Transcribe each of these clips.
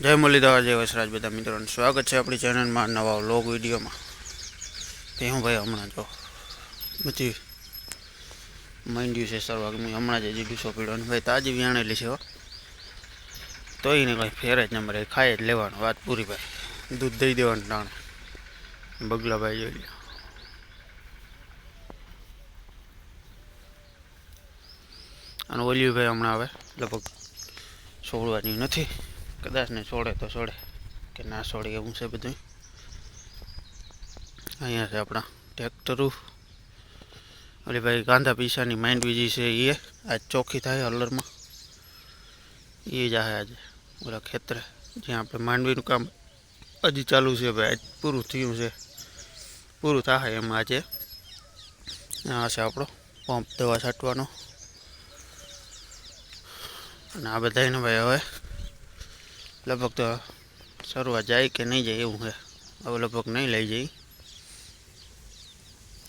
જય મુરલીધર, જય વસરાજ બધા મિત્રોનું સ્વાગત છે આપણી ચેનલમાં નવા વ્લોગ વિડીયોમાં. તે હું ભાઈ હમણાં જો બધી માંડ્યું છે સરવાગ મેં હમણાં જ હજી ડૂસો પીડો ભાઈ તાજી વ્યાણેલી છે તો એને કંઈ ફેર જ નંબર ખાઈ જ લેવાનું વાત પૂરી ભાઈ. દૂધ દઈ દેવાનું ટાણ. બગલાભાઈ જોઈ લો અને ઓલિયું ભાઈ હમણાં આવે, લગભગ છોડવાની નથી. કદાચ ને છોડે તો છોડે કે ના છોડે એવું છે બધું અહીંયા છે આપણા ટ્રેક્ટરો અરે ભાઈ ગાંધા પીસાની માઇન્ડ બીજી છે એ. આજ ચોખ્ખી થાય હલરમાં એ જ આવે આજે ઓલા ખેતરે. જ્યાં આપણે માંડવીનું કામ હજી ચાલુ છે ભાઈ. આજ પૂરું થયું છે. પૂરું થાય એમાં આજે. આ છે આપણો પંપ દવા છાંટવાનો. અને આ બધાને ભાઈ હવે લગભગ તો શરૂઆત જાય કે નહીં જાય એવું છે. હવે લગભગ નહીં લઈ જઈ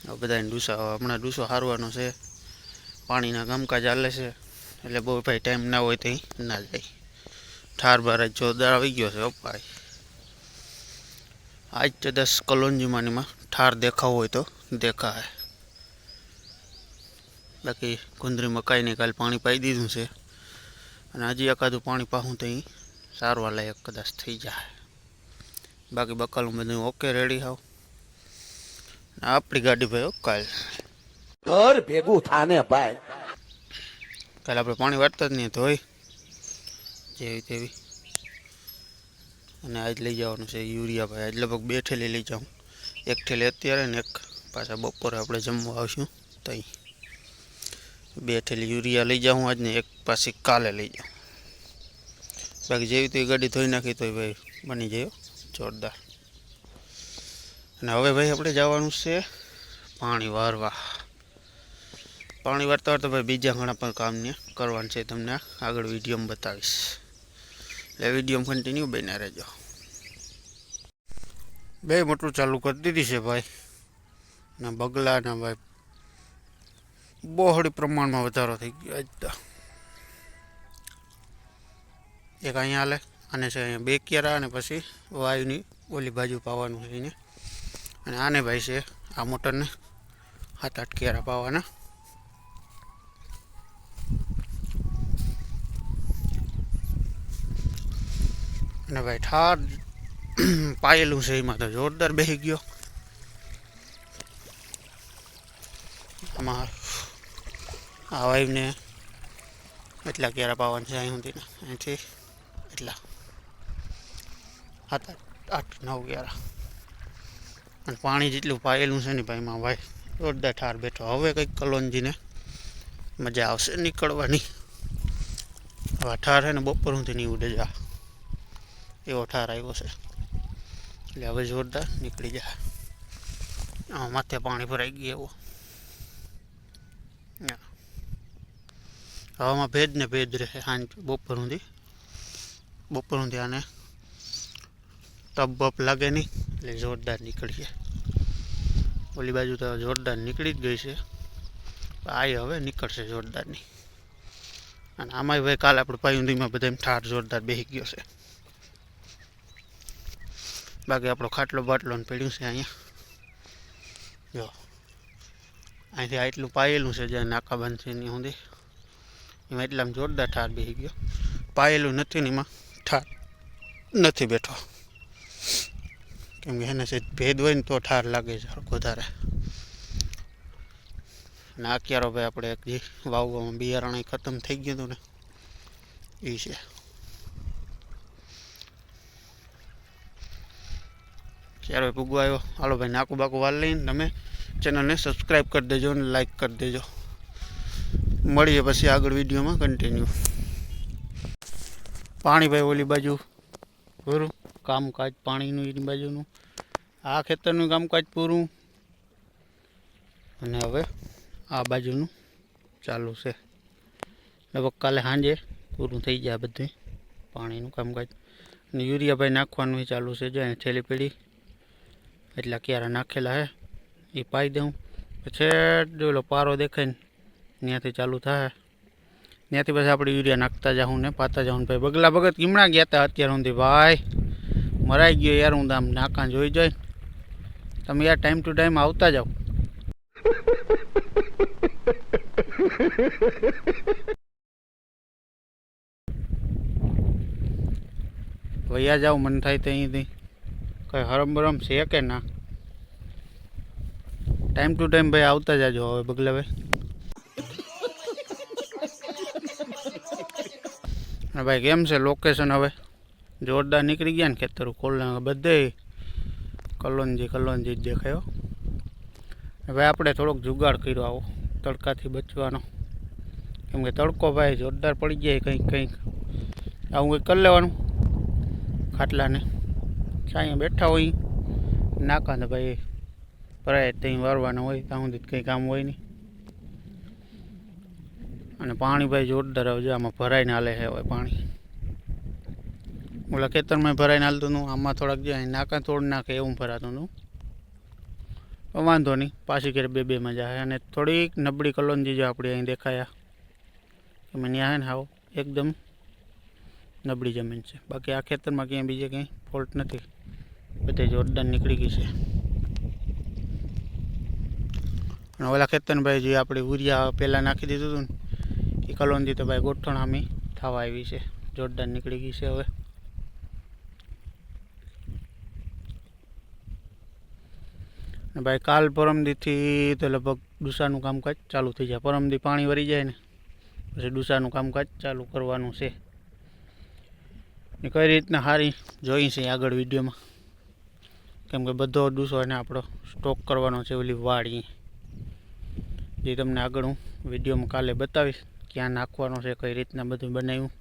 હવે બધાને ડૂસા હમણાં ડૂસો હારવાનો છે. પાણીના કામકાજ ચાલે છે. એટલે બહુ ભાઈ ટાઈમ ના હોય તો ના જાય. ઠાર બાર જોરદાર આવી ગયો છે અપાય આજ તો દસ કલોંજીમાંનીમાં ઠાર દેખાવ હોય તો દેખાય. બાકી કુંદરી મકાઈને કાલે પાણી પાઈ દીધું છે. અને હજી એકાદું પાણી પાહું તો અહીં સારવાર લાયક કદાચ થઈ જાય. બાકી બકાલું બધું ઓકે રેડી હોવ. આપણી ગાડી ભાઈ કાલ. ઘર ભેગું થાને ભાઈ. કાલે આપણે પાણી વાટતા જ નહીં ધોઈ જેવી તેવી. અને આજ લઈ જવાનું છે યુરિયા ભાઈ આજ લગભગ બે ઠેલી લઈ જાઉં. એક ઠેલી અત્યારે ને એક પાછા બપોરે આપણે જમવા આવશું તઈ. બે ઠેલી યુરિયા લઈ જાઉં આજ ને એક પાછી કાલે લઈ જાઉં. બાકી જેવી તો ગાડી ધોઈ નાખી તોય ભાઈ બની જાય જોરદાર. અને હવે ભાઈ આપણે જવાનું છે પાણી વારવા. પાણી વારતા વારતા ભાઈ બીજા ઘણા પણ કામને કરવાનું છે તમને આગળ વિડીયોમાં બતાવીશ. એટલે વિડીયોમાં કન્ટિન્યુ બન્યા રહેજો. બે મોટું ચાલુ કરી દીધી છે ભાઈ. ને બગલા ને ભાઈ બહોળી પ્રમાણમાં વધારો થઈ ગયો. આજ તો. એક અહીંયા હાલે અને છે અહીંયા બે કેરા અને પછી વાયુની ઓલી બાજુ પાવાનું છે એને. અને આને ભાઈ છે આ મોટરને સાત આઠ કેરા પાવાના. અને ભાઈ ઠાર પાયેલું છે એમાં તો જોરદાર બેસી ગયો. આમાં આ વાઈવને એટલા કેરા પાવાના છે અહીં સુધીના. અહીંથી એટલા સાત, આઠ, નવ કેરા અને પાણી જેટલું પાયેલું છે ને ભાઈમાં ભાઈ જોરદાર ઠાર બેઠો. હવે કંઈક કલોનજીને મજા આવશે નીકળવાની. હવે ઠાર છે ને, બપોર સુધી નહીં ઉડે જા એવો ઠાર આવ્યો છે. એટલે હવે જોરદાર નીકળી જાય. આમાં માથે પાણી ભરાઈ ગયું એવો. હવામાં ભેજ ને ભેજ રહે સાંજ બપોર સુધી બપોર ધ્યાને તપ બપ લાગે નહીં. એટલે જોરદાર નીકળી જાય ઓલી બાજુ તો જોરદાર નીકળી જ ગઈ છે. આ હવે નીકળશે જોરદારની. અને આમાંય ભાઈ કાલે આપણે પાયુંદીમાં બધા એમ ઠાર જોરદાર બેસી ગયો છે. બાકી આપણો ખાટલો બાટલો ને પડ્યું છે અહીંયા. જો. અહીંથી આટલું પાયેલું છે જ્યાં નાકાબંધ છે એની સુધી. એમાં એટલામાં જોરદાર ઠાર બેસી ગયો. પાયેલું નથી ને એમાં. ઠાર નથી બેઠો. કેમ કે એને ભેદ હોય ને તો ઠાર લાગે છે વધારે. અને આ ક્યારો ભાઈ આપણે એક જે વાવવામાં બિયારણ ખતમ થઈ ગયું હતું ને, એ છે. ક્યારે પૂગવા આવ્યો? હાલો ભાઈ, નાકું બાકું વાલ લઈને તમે ચેનલને સબસ્ક્રાઈબ કરી દેજો અને લાઈક કરી દેજો. મળીએ પછી આગળ વિડીયોમાં કન્ટિન્યુ પાણી ભાઈ ઓલી બાજુ. પૂરું કામકાજ પાણીનું એની બાજુનું. આ ખેતરનું કામકાજ પૂરું. અને હવે આ બાજુનું ચાલુ છે. લગભગ કાલે સાંજે પૂરું થઈ જાય બધું પાણીનું કામકાજ. અને યુરિયા ભાઈ નાખવાનું ચાલુ છે જો અહીંયા થેલી પેઢી એટલા ક્યારા નાખેલા હે. એ પાઈ દઉં. પછી ઓલો પારો દેખાય ને, ત્યાંથી ચાલુ થાય. ત્યાંથી પછી આપણે યુરિયા નાખતા જાઉં ને, પાતા જાઉં ભાઈ, બગલા ભગત કીમણા ગયા હતા અત્યાર સુધી, ભાઈ. મરાઈ ગયો યાર હું આમ નાકા જોઈ જોઈ તમે યાર ટાઈમ ટુ ટાઈમ આવતા જાઓ. વૈયા જાઓ, મન થાય તો અહીંથી. કંઈ હરમ છે કે ના? ટાઈમ ટુ ટાઈમ ભાઈ આવતા જાજો હવે બગલા ભાઈ. અને ભાઈ, કેમ છે લોકેશન હવે? જોરદાર નીકળી ગયા ને ખેતરું ખોલને બધે કલોનજી કલોનજી જ દેખાયો હવે આપણે થોડોક જુગાડ કર્યો આવો, તડકાથી બચવાનો. કેમ કે તડકો ભાઈ જોરદાર પડી જાય કંઈક કંઈક. આવું કંઈક કરી લેવાનું. ખાટલાને. સાંઈ બેઠા હોય. નાકા ને ભાઈ ભરાય ત્યાં વારવાના હોય, ત્યાં સુધી કંઈ કામ હોય નહીં. અને પાણી ભાઈ જોરદાર આવે છે, આમાં ભરાઈને હાલે છે હવે પાણી. ઓલા ખેતરમાં ભરાઈને હાલતું હતું, આમાં થોડાક જે નાકા તોડ નાખે એવું ભરાતું હતું. વાંધો નહીં, પાછી ઘેર બે બેમાં જાય. અને થોડીક નબળી કલોનજી જો આપણે અહીં દેખાયા મને આવે ને હાવ એકદમ નબળી જમીન છે. બાકી આ ખેતરમાં ક્યાંય બીજે કંઈ ફોલ્ટ નથી. બધે જોરદાર નીકળી ગઈ છે. અને ઓલા ખેતરભાઈ જે આપણે ઉરિયા પહેલાં નાખી દીધું હતું ને એ કલોંજી તો ભાઈ ગોઠણ થવા આવી છે. જોરદાર નીકળી ગઈ છે હવે. ભાઈ કાલ પરમદીથી તો લગભગ ડુસાનું કામકાજ ચાલુ થઈ જાય. પરમદી પાણી વરી જાય ને, પછી ડુસાનું કામકાજ ચાલુ કરવાનું છે. ને કઈ રીતના સારી જોઈ આગળ વિડીયોમાં? કેમ કે બધો ડૂસો એને આપણો સ્ટોક કરવાનો છે ઓલી વાડી. જે તમને આગળ હું વિડીયોમાં કાલે બતાવીશ. ક્યાં નાખવાનો છે, કઈ રીતના બધું બનાવ્યું.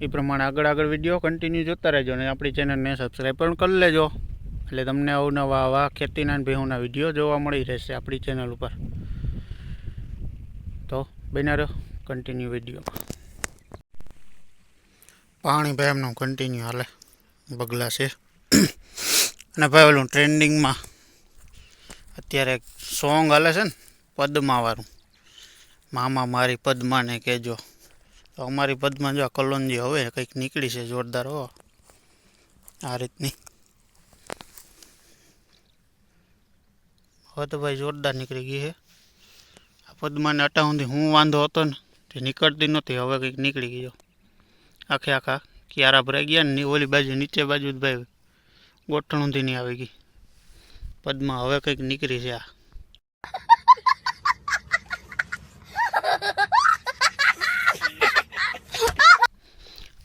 એ પ્રમાણે આગળ આગળ વીડિયો કન્ટિન્યુ જોતા રહેજો અને આપણી ચેનલને સબસ્ક્રાઈબ પણ કરી લેજો. એટલે તમને અવનવા આવા ખેતીના ભેહુના વીડિયો જોવા મળી રહેશે આપણી ચેનલ ઉપર. તો બન્યા રહ્યો કન્ટિન્યુ વિડીયોમાં પાણી ભાઈ એમનું કન્ટિન્યુ હાલે. બગલા છે. અને ભાઈ ઓલું ટ્રેન્ડિંગમાં અત્યારે સોંગ હાલે છે ને, પદ્માવાળું. મામા મારી પદ્માને કહેજો. તો અમારી પદ્મા જો આ કલોંજી હવે કંઈક નીકળી છે જોરદાર હો. આ રીતની. હવે તો ભાઈ જોરદાર નીકળી ગઈ છે. આ પદ્માને અટા સુધી હું વાંધો હતો ને તે નીકળતી નહોતી, હવે કંઈક નીકળી ગયો. આખે આખા ક્યારા ભરાઈ ગયા ને ઓલી બાજુ, નીચે બાજુ જ ભાઈ ગોઠણ ઊંધી નહીં આવી ગઈ. પદ્મા હવે કંઈક નીકળી છે આ.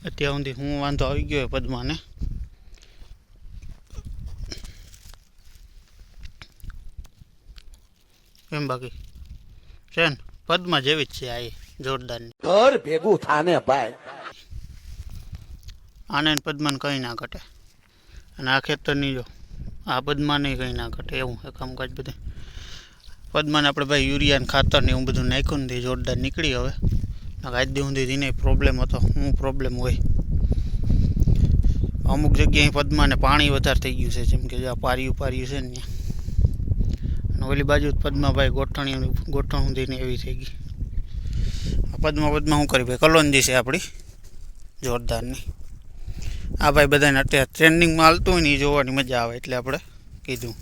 અત્યાર સુધી હું વાંધો આવી ગયો પદ્માને એમ બાકી. છે ને પદ્મા જેવી જ છે આ એ જોરદારની. ઘર ભેગું થાને ભાઈ. આને પદ્માને કંઈ ના ઘટે. અને આ ખેતરની જો આ પદ્માને કંઈ ના ઘટે એવું છે કામકાજ બધે. પદ્માને આપણે ભાઈ યુરિયા ખાતર ને એવું બધું નાખ્યું ને જોરદાર નીકળી હવે. આજ દી સુધી તેને પ્રોબ્લેમ હતો. શું પ્રોબ્લેમ હોય. અમુક જગ્યાએ પદ્માને પાણી વધારે થઈ ગયું છે, જેમ કે આ પાર્યું પાર્યું છે ને અને ઓલી બાજુ પદ્માભાઈ ગોઠણી ગોઠણ ઊંધીને એવી થઈ ગઈ. આ પદ્મા પદ્મા શું કરી ભાઈ? કલોંજી છે આપણી, જોરદારની. આ ભાઈ બધાને અત્યારે ટ્રેન્ડિંગમાં હાલતું હોય ને એ જોવાની મજા આવે એટલે આપણે કીધું.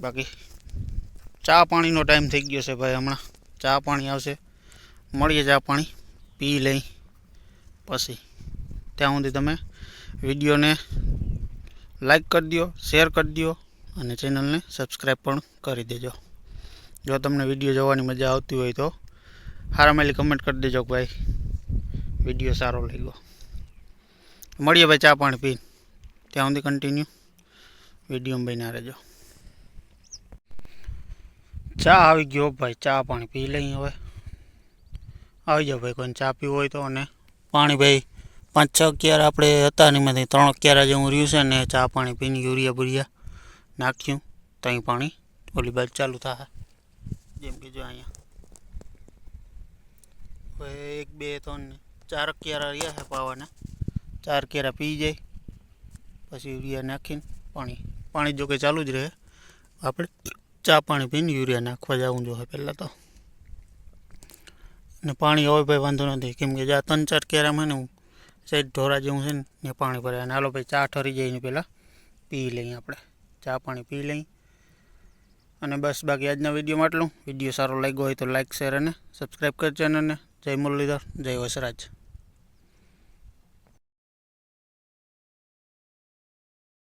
બાકી ચા પાણીનો ટાઈમ થઈ ગયો છે ભાઈ હમણાં. ચા પાણી આવશે. મળીએ ચા પાણી, પી લઈ, પછી ત્યાં સુધી તમે વિડીયોને લાઈક કરી દો શેર કરી દો અને ચેનલને સબસ્ક્રાઈબ પણ કરી દેજો. જો તમને વીડિયો જોવાની મજા આવતી હોય તો હારામેલી કમેન્ટ કરી દેજો ભાઈ વીડિયો સારો લાગ્યો. મળીએ ભાઈ ચા પાણી પીને. ત્યાં સુધી કન્ટિન્યુ વિડીયોમાં બન્યા રહેજો. ચા આવી ગયો ભાઈ, ચા પાણી પી લઈએ હવે. આવી જાઓ ભાઈ, કોઈને ચા પીવું હોય તો અને પાણી ભાઈ, પાંચ છ અગિયાર આપણે હતા ને એમાંથી, ત્રણ ક્યારે જેવું રહ્યું છે ને ચા પાણી પીને યુરિયા બુરિયા નાખ્યું ત્યાં પાણી, ઓલી બાજુ ચાલુ થાય. જેમ કે જો અહીંયા. એક, બે, ત્રણ ચાર ક્યારા રહ્યા છે પાવાના. ચાર કેરા પી જાય, પછી યુરિયા નાખીને પાણી પાણી જો કે ચાલુ જ રહે. આપણે ચા પાણી પીને યુરિયા નાખવા જવું જોઈએ પહેલાં તો. ને પાણી હોય ભાઈ વાંધો નથી. કેમ કે જ્યાં ત્રણ ચાર કેરામાં ને સાઈડ ઢોરા જેવું છે ને ત્યાં પાણી ભરાય અને હાલો ભાઈ, ચા ઠરી જઈને પહેલાં પી લઈએ આપણે. ચા પાણી પી લઈએ. અને બસ, બાકી આજના વિડીયોમાં આટલું. વીડિયો સારો લાગ્યો હોય તો લાઇક શેર અને સબસ્ક્રાઈબ કરજો ચેનલને. જય મુરલીધર, જય વસરાજ.